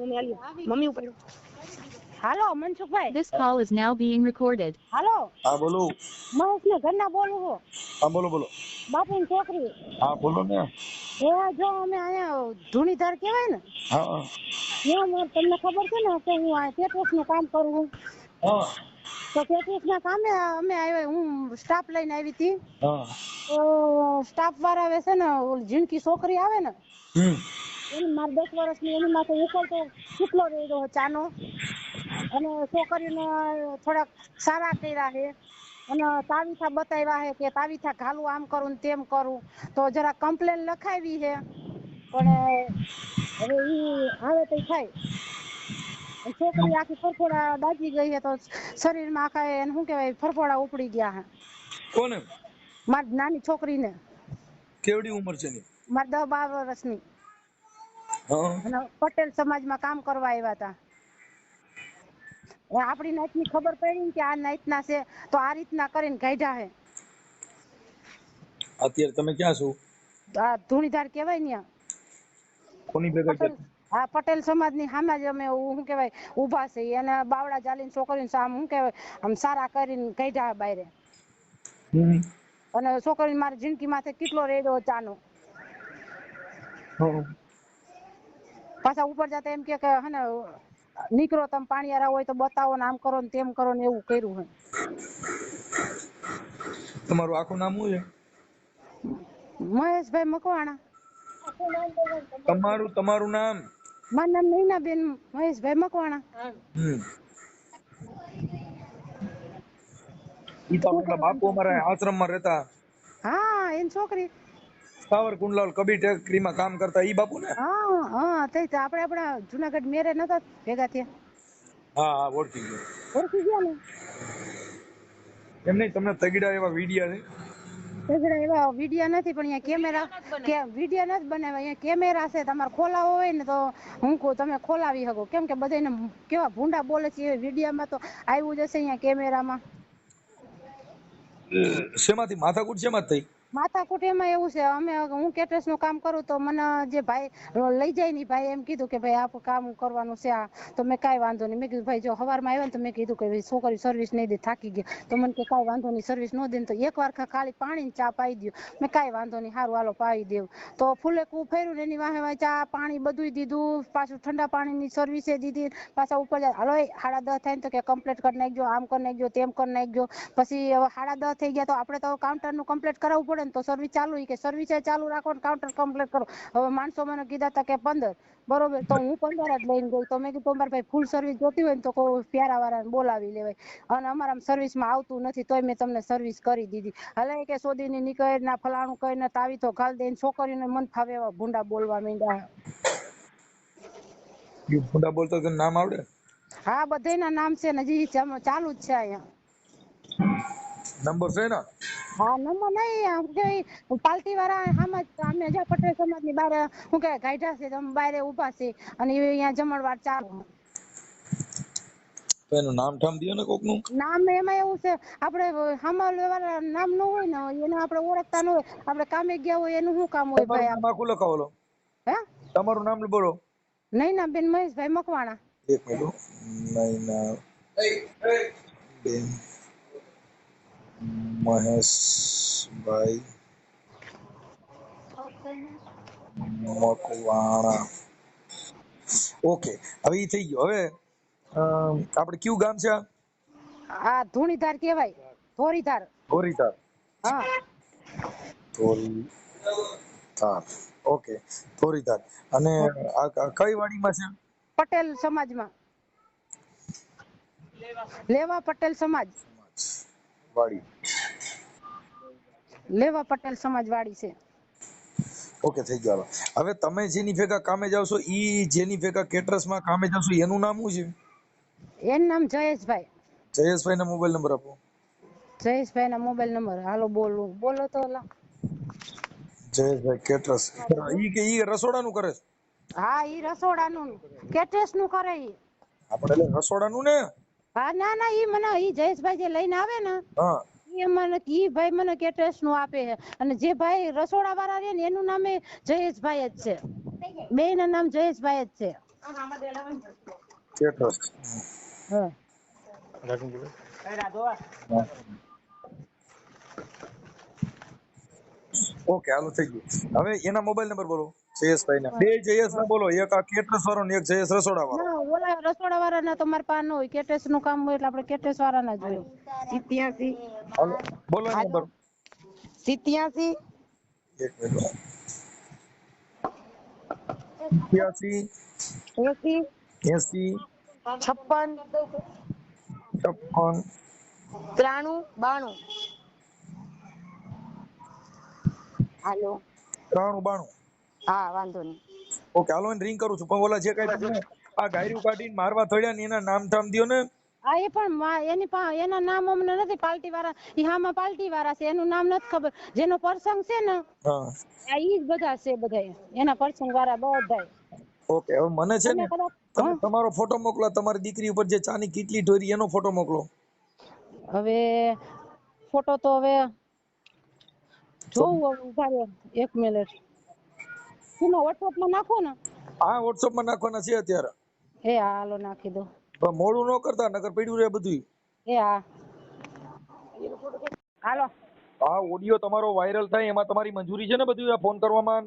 Mummy આલી mummy ઉપર હાલો Mansukhbhai This call is now being recorded. Hello હા બોલો મહેશ ને ઘરના બોલું છું હા બોલો બોલો બાપુની છોકરી હા બોલો ને એ જો અમે અહીંયા ધૂણીધાર કહેવાય ને હા ત્યાં મારે તમને ખબર છે ને કે હું આ પેટ્રોસનું કામ કરું છું હા તો પેટ્રોસ ના કામે અમે આવ્યા હું સ્ટાફ લઈને આવી હતી હા તો સ્ટાફ વાળા આવે છે ને ઓલી ઝીણકી છોકરી આવે ને હમ એની મારે દસ વર્ષની એની માથે ઉકળતો કેટલો રહ્યો ચાનો? અને છોકરીને થોડાક સારા કર્યા છે. અને તાવીથા બતાવ્યા છે કે તાવીથા ઘાલું આમ કરું ને તેમ કરું. તો જરા કમ્પ્લેન લખાવી છે. પણ હવે એ આવે તો થાય. છોકરી આખી ફરફોડા દાજી ગઈ છે તો શરીરમાં આખા એને શું કહેવાય ફરફોડા ઉપડી ગયા છે. કોને? મારી નાની છોકરીને. કેવડી ઉંમર છે મારી દસ બાર વર્ષની. અને પટેલ સમાજમાં કામ કરવા આવ્યા હતા. આપણી નાતની ખબર પડી કે આ નાતના છે તો આ રીતના કરીને કાઢ્યા હે. અત્યારે તમે ક્યાં છો? આ ધૂણીધાર કહેવાય ને કોની ભેગા હા પટેલ સમાજની સામે જ અમે શું કહેવાય ઊભા છે. અને બાવડા ચાલીને છોકરીને સામ શું કહેવાય આમ સારા કરીને કાઢ્યા બાયરે. અને છોકરીને મારી જિંદગી માથે કેટલો રેડો ચાનો. પાછા ઉપર જતા એમ કે હે ને નીકળો તમે પાણીયારા હોય તો બતાવો ને આમ કરો ને તેમ કરો ને એવું કર્યું છે તમારું આખું નામ શું છે? મહેશભાઈ મકવાણા. તમારું તમારું નામ? મારું નામ નૈનાબેન મહેશભાઈ મકવાણા. ઈ તો આપણા બાપુ અમારા આશ્રમમાં રહેતા. હા એની છોકરી. સાવરકુંડલાલ કબીર ટેકરીમાં કામ કરતા ઈ બાપુ ને હા હા તે તો આપણે આપણા જુનાગઢ મેરે નતા ભેગા થયા. હા હા ઓળખી ગયો. ઓળખી ગયા ને? એમ નહીં તમને તગડા એવા વિડિયા છે? તગડા એવા વિડિયા નથી પણ અહીંયા કેમેરા કે વિડિયા નથી બનાવ્યા અહીંયા કેમેરા છે તમારે ખોલાવો હોય ને તો હું કહું તમે ખોલાવી શકો. કેમ કે બધાને કેવા ભૂંડા બોલે છે એ વિડિયામાં તો આવ્યું જશે હશે અહીંયા કેમેરામાં શેમાંથી? માથાકૂટ શેમાં થઈ? માથાકૂટ એમાં એવું છે. અમે હું કેટરસનું કામ કરું તો મને જે ભાઈ લઈ જાય ને ભાઈ એમ કીધું કે ભાઈ આ કામ કરવાનું છે તો મેં કાંઈ વાંધો નહીં. મેં કીધું, ભાઈ જો સવારમાં આવ્યા ને તો મેં કીધું કે ભાઈ છોકરી સર્વિસ નહીં દે, થાકી ગયા. તો મને કે કાંઈ વાંધો નહીં સર્વિસ ન દે તો એક વાર ખાલી પાણી ચા પાઈ દઉં મેં કાંઈ વાંધો નહીં સારું હાલો, પાઈ દેવું તો ફૂલે કુ ફેર્યું ને એની વાહે ચા, પાણી બધુંય દીધું. પાછું ઠંડા પાણીની સર્વિસે દીધી. પાછા ઉપર હાલો સાડા દસ થાય ને તો કે કમ્પ્લીટ કરી નાખજો, આમ કરી નાખજો, તેમ કરી નાખજો. પછી હવે સાડા દસ થઈ ગયા તો આપણે તો કાઉન્ટરનું કમ્પ્લીટ કરાવવું પડે ને તો સર્વિસ ચાલુ કે સર્વિસ ચાલુ રાખો ને કાઉન્ટર કમ્પ્લીટ કરો. હવે માણસો મને કીધા હતા કે પંદર. બરોબર તો હું પંદર જ લઈને ગઈ. તો મેં કીધું અમારે ભાઈ ફૂલ સર્વિસ જોતી હોય ને તો કોઈ પ્યારા વાળાને બોલાવી લેવાય. અને અમારા સર્વિસમાં આવતું નથી તોય મેં તમને સર્વિસ કરી દીધી. હલે કે સોદીની નીકળે ના ફલાણું કરીને તાવી તો ઘાલ દઈને છોકરીને મન ફાવે એવા ભૂંડા બોલવા માંડ્યા. ઈ ફૂંડા બોલતો તને નામ આવડે? હા બધાયના નામ છે ને હજી ચાલુ જ છે અહીંયા. નંબર છે ને? હા નંબર નહીં આમ કે પાલટી વાળા હામાં જ અમે જ્યાં પટેલ સમાજની બારે હું કે ગાઈઢા છે તમે બારે ઊભા છે અને એ અહીંયા જમણવાર ચાલુ તો એનું નામ ઠામ દિયો ને કોકનું. નામ એમાં એવું છે આપણે હામા વાળા નામનું હોય ને એને આપણે ઓળખતા ન હોય. આપણે કામે ગયા હોય એનું શું કામ હોય ભાઈ? આખું લખાવો લો. હે? તમારું નામ બોલો. નૈના બેન મહેશભાઈ મકવાણા. એક મિનિટ નહીં ના બેન. મહેશભાઈ મકવાણા ઓકે હવે એ થઈ ગયો. હવે આપણે કયું ગામ છે આ? ધૂણીધાર કહેવાય. ધોરીધાર ધોરીધાર હા. ધોરીધાર ઓકે ધોરીધાર અને આ કઈ વાડીમાં છે? પટેલ સમાજમાં. લેવા પટેલ સમાજ. વાડી લેવા પટેલ સમાજ વાળી છે. ઓકે થઈ ગયો હવે. તમે જેની ભેગા કામે જાવ છો ઈ જેની ભેગા કેટરસમાં કામે જાવ છો એનું નામ શું છે? એનું નામ જયેશભાઈ. જયેશભાઈ ના મોબાઈલ નંબર આપો. જયેશભાઈ ના મોબાઈલ નંબર હાલો બોલો. બોલો તો ઓલા. જયેશભાઈ કેટરસ. ઈ કે ઈ રસોડાનું કરે હા ઈ રસોડાનું. કેટરસનું કરે ઈ. આપણે રસોડાનું ને? હા ના ના ઈ મને ઈ જયેશભાઈ જે લઈને આવે ને હા. ઈ મને ઈ ભાઈ મને કેટરેસનું આપે છે. અને જે ભાઈ રસોડા વાળા રે ને એનું નામે જયેશભાઈ જ છે. બે ના નામ જયેશભાઈ જ છે. કેટરસ હા. ઓકે હાલો થઈ ગયું. હવે એના મોબાઈલ નંબર બોલો. જયેશભાઈ ના બે જયેશ ના બોલો એક આ કેટરસ વાળો ને એક જયેશ રસોડા વાળો ઓલા રસોડા વાળા ના તમારે પાસે ન હોય કેટેસનું કામ હોય એટલે આપણે કેટેસ વાળા ના જોઈએ સિત્યાસી બોલો નંબર. સિત્યાસી. એક મિનિટ અઠ્યાસી એસી. એસી. છપ્પન. છપ્પન. ત્રાણું. બાણું. હાલો ત્રાણું બાણું. હા વાંધો નહીં. ઓકે હાલો રિંગ કરું છું. પણ ઓલા જે કઈ આ ગાયરું કાઢીને મારવા થડ્યા ને એના નામ ઠામ દ્યો ને. હા એ પણ એની પા એના નામ અમને નથી પાલટી વાળા ઈ હામાં પાલટી વાળા છે એનું નામ નથી ખબર. જેનો પ્રસંગ છે ને હા. આ ઈ જ બધા છે બધા એના પ્રસંગ વાળા બધા ઓકે હવે મને છે ને તમે તમારો ફોટો મોકલો તમારી દીકરી ઉપર જે ચાની કીટલી ઢોરી એનો ફોટો મોકલો. હવે ફોટો તો હવે જોવું હવે ઊભા એક મિનિટ. એમાં વોટ્સઅપમાં નાખો ને. હા વોટ્સઅપમાં નાખવાના છે અત્યારે. એ હા હાલો નાખી દો. પણ મોડું ન કરતા નકર પડ્યું રહે બધું એ હા હાલો. આ ઓડિયો તમારો વાયરલ થાય એમાં તમારી મંજૂરી છે ને બધું આ ફોન કરવામાં?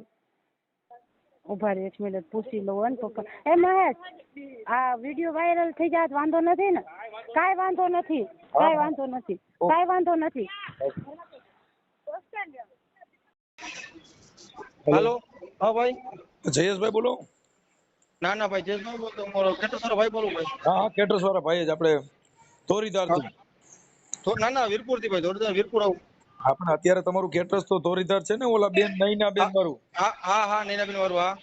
ઊભા રહ્યો એક મિનિટ પૂછી લઉં ને પપ્પા. એ મહેશ આ વીડિયો વાયરલ થઈ જાય વાંધો નથી ને? કાઈ વાંધો નથી કાઈ વાંધો નથી કાઈ વાંધો નથી. હાલો. હા ભાઈ. જયેશભાઈ બોલો. ના ના ભાઈ જયેશભાઈ બોલતો મારો કેટરસવાળા ભાઈ બોલું ભાઈ. હા હા કેટરસ વાળા ભાઈ જ. આપણે ધોરીધાર તો ના ના વીરપુરથી ભાઈ ધોરીધાર વીરપુર આવું. આપણે અત્યારે તમારું કેટરસ તો ધોરીધાર છે ને ઓલા બેન નૈના બેન વાળું? હા હા હા નૈનાબેન વાળું હા.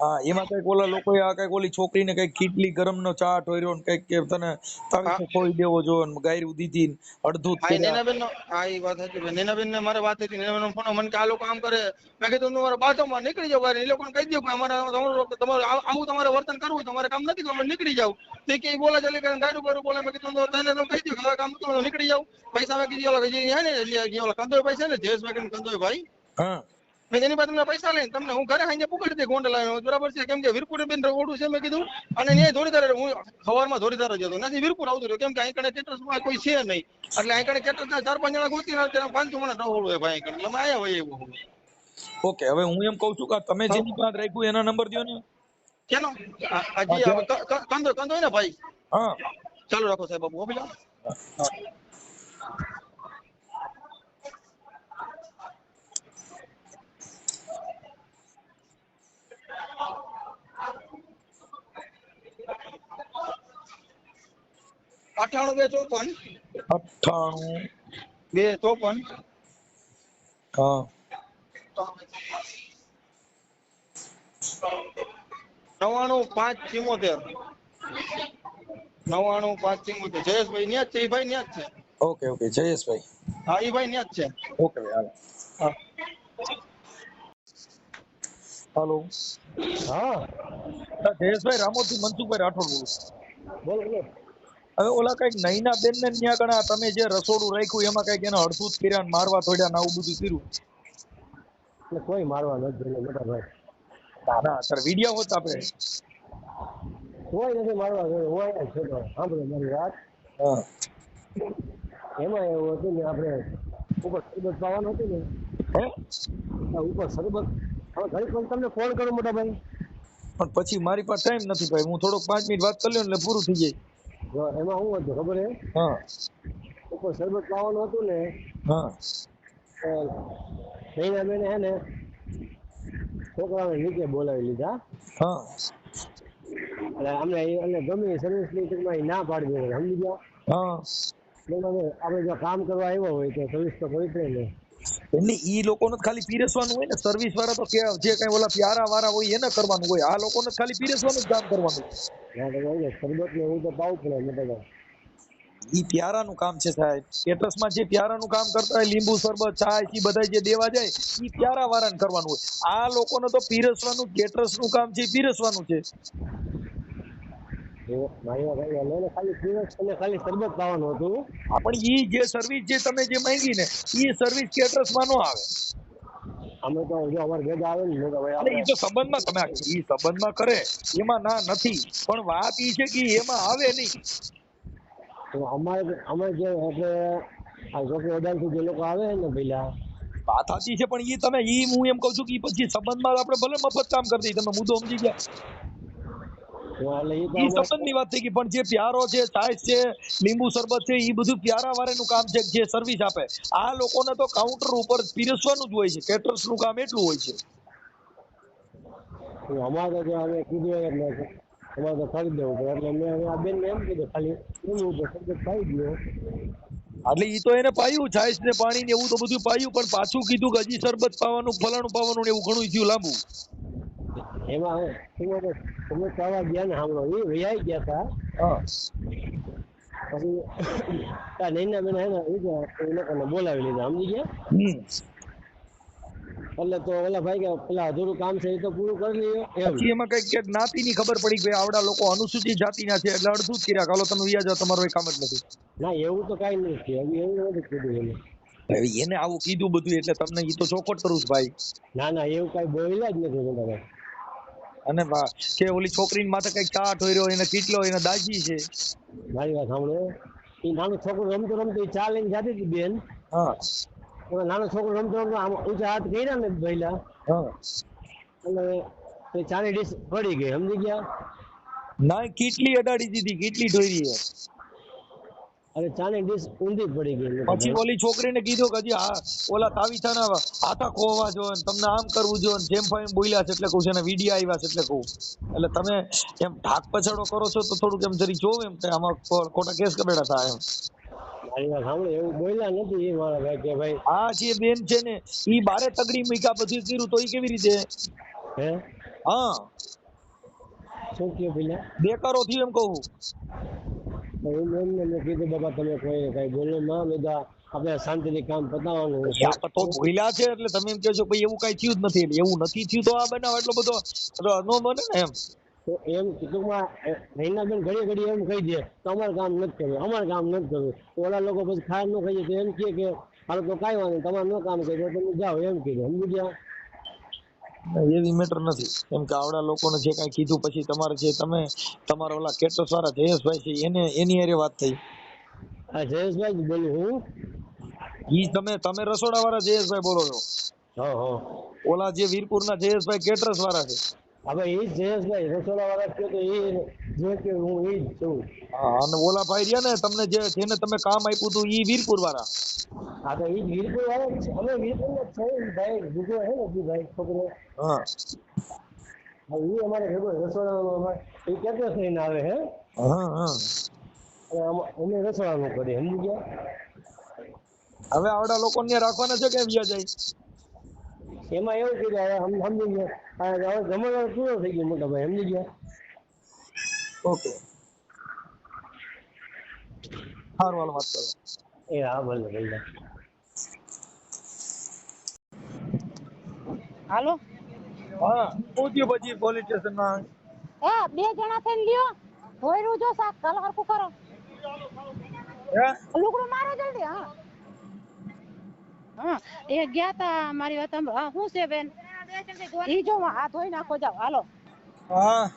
હા એમાં કંઈક ઓલા લોકોએ આ કંઈક ઓલી છોકરીને કંઈક કીટલી ગરમ નો ચા ઠોર્યો ને કંઈક કે તને તાવીસો ખોઈ દેવો જો ને ગાયરું દીધી ને અડધું હા નેનાબેન નો હા એ વાત હતી નેનાબેન ને મારે વાત હતી નૈનાબેન ફોન મને કે આ લોકો આમ કરે. મેં કીધું તમે મારા બાથરૂમમાં નીકળી જાવ એ લોકોને કહી દઉં કે અમારે તમારું તમારું આવું તમારે વર્તન કરવું તમારે કામ નથી કરવું નીકળી જાવ. તે કે બોલે ચાલે કે ગાયરું બાયરું બોલે. મેં કીધું તને તો કહી દઉં કે કામ નીકળી જાવ. પૈસા મેં કીધું ઓલા હે ને ઓલા કંદોય પૈસા ને જયેશભાઈ કરીને કંદોય ભાઈ? હા. મેં એની પાસે તમને પૈસા લઈને તમને હું ઘરે આઈને પકડી દે ગોંડલ. બરાબર છે? કેમ કે વીરપુર બેન ઓડું છે મેં કીધું. અને ન્યાય ધોળીધાર હું સવારમાં ધોળીધાર જ હતો નથી વીરપુર આવતું રહ્યું. કેમ કે અહીં કણે કેટરસમાં કોઈ છે નહીં. એટલે અહીં કણે કેટરસના ચાર પાંચ જણા ગોતી ના ત્યાં પાંચ મને ડહોળું હોય ભાઈ. કણે. અમે આયા હોય એવું ઓકે હવે હું એમ કઉ છું કે તમે જેની પાસે રાખ્યું એના નંબર દો ને. કેનો? હજી કંદો કંદો ને ભાઈ? હા. ચાલુ રાખો સાહેબ બાબુ હો. અઠાણું બે ચોપન. અઠ્ઠાણું. બે ચોપન. હા. નવાણું પાંચ ચિમોતેર. નવાણું પાંચ ચિમોતેર. જયેશભાઈ ન્યા જ છે એ ભાઈ ન્યા જ છે. Okay okay Jayeshbhai. હા એ ભાઈ ન્યા જ છે. ઓકે ભાઈ હાલો. હા. હાલો. હા. જયેશભાઈ રામોથી મનસુખભાઈ રાઠોડ બોલું બોલો બોલો. હવે ઓલા કંઈક નૈના બેન ને ત્યાં કણા તમે જે રસોડું રાખ્યું એમાં કંઈક એને જ કર્યા મારવા થોડ્યા ને આવું બધું કર્યું. એટલે કોઈ મારવા નથી જોઈએ મોટા ભાઈ. ના સર વિડિયો હોત આપણે કોઈ નથી મારવા જોઈએ હોય છે. સાંભળો મારી વાત. હા. એમાં એવું હતું ને આપણે ઉપર સરબત પાવાનું હતું ને. હે? ઉપર સરબત. હવે પછી તમને ફોન કરું મોટા ભાઈ? પણ પછી મારી પાસે ટાઈમ નથી ભાઈ. હું થોડોક પાંચ મિનિટ વાત કરી લઉં એટલે પૂરું થઈ જાય. જો એમાં શું હતું ખબર હે? હા. ઉપર શરબત લાવવાનું હતું ને હા. મહિના બેને હે ને છોકરાને નીચે બોલાવી લીધા. હા. એટલે અમને એ- ગમે સર્વિસની ના પાડી હોય સમજી ગયા? હા. આપણે જો કામ કરવા આવ્યા હોય તો સર્વિસ તો કરવી પડે નહીં એટલે ઈ લોકોને જ ખાલી પીરસવાનું હોય ને સર્વિસ વાળા તો કે જે કઈ ઓલા પ્યારા વાળા હોય એને કરવાનું હોય. આ લોકોને ને ખાલી પીરસવાનું જ કામ કરવાનું. શરબત ને હું તો પાવું પડે ઈ પ્યારાનું કામ છે સાહેબ. કેટરસમાં જે પ્યારાનું કામ કરતા હોય લીંબુ શરબત છાશ ઈ બધા જે દેવા જાય ઈ પ્યારા વાળાને કરવાનું હોય. આ લોકોને તો પીરસવાનું કેટરસનું કામ છે પીરસવાનું છે. એ મારી વાત આવી એટલે એને ખાલી પીરસ અને ખાલી શરબત પાવાનું હતું. પણ ઈ જે સર્વિસ જે તમે જે માંગી ને ઈ સર્વિસ કેટરસમાં નો આવે. અમે તો જો અમાર ભેગા આવે ને તો ભાઈ એ તો સંબંધમાં તમે એ સંબંધમાં કરે એમાં ના નથી. પણ વાત એ છે કે એમાં આવે નહીં. તો અમારે અમે જે એટલે આ જોકે અડાલથી જે લોકો આવે ને પેલા વાત સાચી છે પણ એ તમે ઈ હું એમ કઉ છું કે પછી સંબંધમાં આપણે ભલે મફત કામ કરી દઈએ. તમે મુદ્દો સમજી ગયા. એ સંબંધની વાત થઈ ગઈ પણ જે પ્યારો છે છાશ છે લીંબુ શરબત છે એ બધું પ્યારા વાળાનું કામ છે જે સર્વિસ આપે. આ લોકોને તો કાઉન્ટર ઉપર પીરસવાનું જ હોય છે કેટર્સનું કામ એટલું હોય છે. અમારે તો અમે કીધું એટલે અમારે તો ખરીદ દેવું પડે. એટલે મેં આ બેન એમ કીધું ખાલી એવું તો શબ્દ ખાઈ ગયો એટલે ઈ તો એને પાયું છાશ ને પાણી ને એવું તો બધું પાયું પણ પાછું કીધું કે હજી શરબત પાવાનું ફલાણું પાવાનું ને એવું ઘણું થયું લાંબુ. એમાં તમે તમે કહેવા ગયા ને સાંભળો. એ વૈયાઈ ગયા હતા પછી તા નૈના બેન હે ને એ લોકોને બોલાવી લીધા. સમજી ગયા? એટલે તો ઓલા ભાઈ કે પેલા અધૂરું કામ છે એ તો પૂરું કરી લઈએ એમ. એમાં કંઈક કે જ્ઞાતિ ની ખબર પડી કે આવડા લોકો અનુસૂચિત જાતિના છે એટલે અડધું જ કર્યા. કાલો તમે વ્યાજ તમારો એ કામ જ નથી. ના એવું તો કઈ નથી થયું. એવું નથી કીધું એને. એને આવું કીધું બધું એટલે તમને એ તો ચોખવટ કરું છું ભાઈ. ના ના એવું કઈ બોલ્યા જ નથી ભાઈ અને કે ઓલી છોકરીની માથે કંઈક ચાટ હોય રહ્યો એને કેટલો એને દાજી છે. મારી વાત સાંભળો. એ નાનું છોકરું રમતું રમતું ચા લઈને જાતી હતી બેન. હા. નાનો છોકરો રમતો રમતો આમ ઊંચા હાથ કર્યા ને પહેલા હા. એટલે એ ચાની ડીશ પડી ગઈ સમજી ગયા? ના કેટલી અડાડી દીધી કેટલી ઢોરી અને ચાની ડીશ ઊંધી પડી ગઈ પછી ઓલી છોકરીને કીધું કે હજી આ ઓલા તાવીથાના હાથા ખોવા જો તમને આમ કરવું જો જેમ ફાઈમ બોલ્યા છે એટલે કહું છે ને વીડિયો આવ્યા છે એટલે કહું. એટલે તમે એમ ઢાક પછાડો કરો છો તો થોડુંક એમ જરી જોવ એમ કે આમાં ખોટા કેસ કબેડા થાય એમ. મારી વાત સાંભળો એવું બોલ્યા નથી એ મારા ભાઈ કે ભાઈ. આ જે બેન છે ને ઈ બારે તગડી મૂક્યા બધું કર્યું તો ઈ કેવી રીતે? હે? હા. શું બેકારો થયું એમ કહું. એમ એમને મેં કીધું બાબા તમે કોઈ કઈ બોલો ના બધા આપણે શાંતિથી કામ પતાવવાનું. તો ભૂલ્યા છે એટલે તમે એમ કહો છો ભાઈ એવું કઈ થયું જ નથી એટલે એવું નથી થયું તો આ બનાવ. એટલો બધો નો બને ને એમ. તો એમ ટૂંકમાં નૈનાબેન ઘડી ઘડી એમ કહી દે તો અમારે કામ નથી કરવું અમારે કામ નથી કરવું. ઓલા લોકો પછી ખાર ન ખાઈ તો એમ કહે કે હાલ તો કાંઈ વાંધો તમારે ન કામ કર્યું તમે જાઓ. એમ કીધું સમજી ગયા? એવી મેટર નથી. કેમ કે આવડા લોકોને જે કાંઈ કીધું પછી તમારે જે તમે તમારા ઓલા કેટસ વાળા જયેશભાઈ છે એને એની હારે વાત થઈ. હા જયેશભાઈ જ બોલું હું? ઈ તમે તમે રસોડા વાળા જયેશભાઈ બોલો છો? હા હા. ઓલા જે વીરપુરના જયેશભાઈ કેટરસ વાળા છે હવે એ જયેશભાઈ રસોડા વાળા છે તો એ જે કે હું એ જ છું. હા અને ઓલા ભાઈ રહ્યા ને તમને જે જેને તમે કામ આપ્યું હતું ઈ વીરપુર વાળા હા તો એ વીરપુર વાળા છે. અમે વીરપુર જ છે. ભાઈ બીજો હે ને ભાઈ છોકરો. હા. એ અમારે ભેગો રસોડામાં એ કેટલો થઈને આવે હે? હા હા. અમે રસોડાનું કરીએ સમજી ગયા? હવે આવડા લોકોને રાખવાના છે કે વ્યા જાય એમાં એવું કીધું હવે સમજી ગયા. હવે જમણવાર પૂરો થઈ ગયો મોટા ભાઈ સમજી ગયા? ઓકે. સારું હાલ વાત કરો. એ હા ભલે ભલે હાલો? હા પૂછ્યું પછી પોલીસ સ્ટેશનમાં? એ બે જણા થઈને લ્યો. ધોયરું જો શાક કાલ હરખું કરો. હે? લુગડું મારો જલ્દી હા. હા એ ગયા તા મારી વાત હા શું છે બેન? ઈ જો આ ધોઈ નાખો જાઓ હાલો. હા.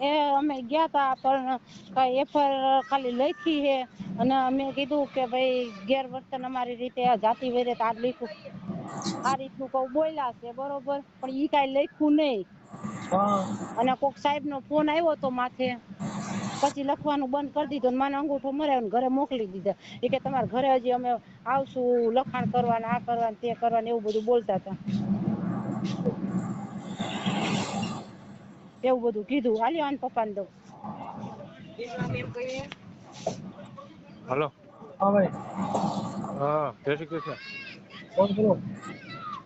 એ અમે ગયા તા પણ કઈ એફઆર ખાલી લખી છે. અને મેં કીધું કે ભાઈ ગેરવર્તન અમારી રીતે જાતિ વેરે તાર લખ્યું. આ રીતનું કઉ બોલ્યા છે બરોબર? પણ ઈ કઈ લખ્યું નહીં. અને કોક સાહેબ નો ફોન આવ્યો તો માથે. પછી લખવાનું બંધ કરી દીધું અને મને અંગૂઠો મરાવ્યો ને ઘરે મોકલી દીધા. એ કે તમારા ઘરે હજી અમે આવશું લખાણ કરવાના આ કરવાના તે કરવાના એવું બધું બોલતા હતા. એવું બધું કીધું. હાલ્યો આન પપ્પાને દઉં. હલો. હા ભાઈ. હા જય શ્રી કૃષ્ણ. કોણ બોલો.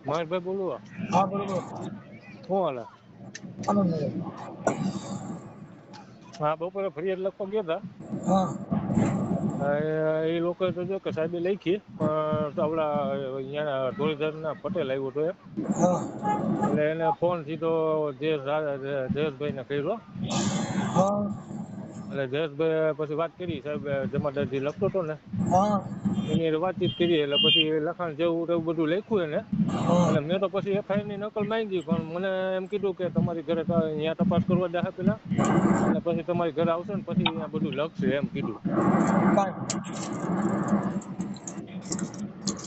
મહેશભાઈ બોલું. હા બોલો શું હાલે? હા બપોરે ફરિયાદ લખવા ગયા હા. હતા એ લોકોએ તો જો કે સાહેબે લખી પણ આપણા અહીંયા ધોળીધરના પટેલ આવ્યો હતો એટલે એને ફોન સીધો જયેશ જયેશભાઈને કર્યો. હા. એટલે જયેશભાઈ પછી વાત કરી સાહેબ જમાદારજી લખતો હતો ને એની વાતચીત કરી એટલે પછી લખાણ જેવું તેવું બધું લખ્યું એને. એટલે મેં તો પછી એફઆઈઆરની નકલ માંગી પણ મને એમ કીધું કે તમારી ઘરે અહીંયા તપાસ કરવા દે પેલા અને પછી તમારી ઘરે આવશે ને પછી અહીંયા બધું લખશે એમ કીધું.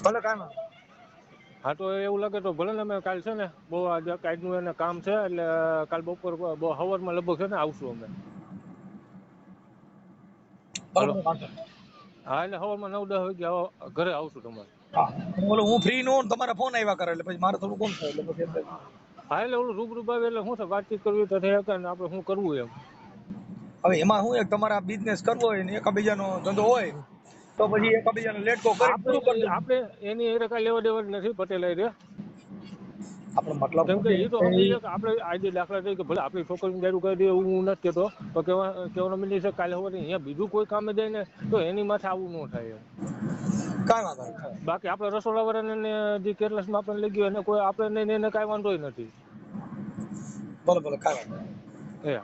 ભલે કાંઈ હા તો એવું લાગે તો ભલે ને અમે કાલ છે ને બહુ આજે કાલનું એને કામ છે એટલે કાલ બપોર બહુ હવરમાં લગભગ છે ને આવશું અમે. હા એટલે સવારમાં નવ દસ વાગે આવો- ઘરે આવશું તમારે. બોલો હું ફ્રી નો તમારા ફોન આવ્યા કરે એટલે પછી મારે થોડું કોમ થાય એટલે પછી હા એટલે ઓલું રૂબરૂ આવે એટલે શું છે વાતચીત કરવી તો થઈ શકે આપણે શું કરવું એમ. હવે એમાં શું એક તમારા બિઝનેસ કરવો હોય ને એકાબીજાનો ધંધો હોય તો પછી એકાબીજાને લેટકો કરી આપણે એની એ રકા લેવા દેવા નથી પટેલ હારે. આપણો મતલબ કેમ કે એ તો આપણે આજે દાખલા તરીકે ભલે આપણી છોકરીને ગાડું કરી દઈએ હું નથી કહેતો તો કેવાનો કહેવાનો મીનિંગ છે કાલે હવે અહીંયા બીજું કોઈ કામે જાય ને તો એની માથે આવું ન થાય કાંઈ વાંધો નહીં. બાકી આપણે રસોડાવાળાને ને જે કેરલેસમાં આપણે લઈ ગયો એને કોઈ આપણે એને કાંઈ વાંધો નથી. ભલે ભલે કાંઈ વાંધો એ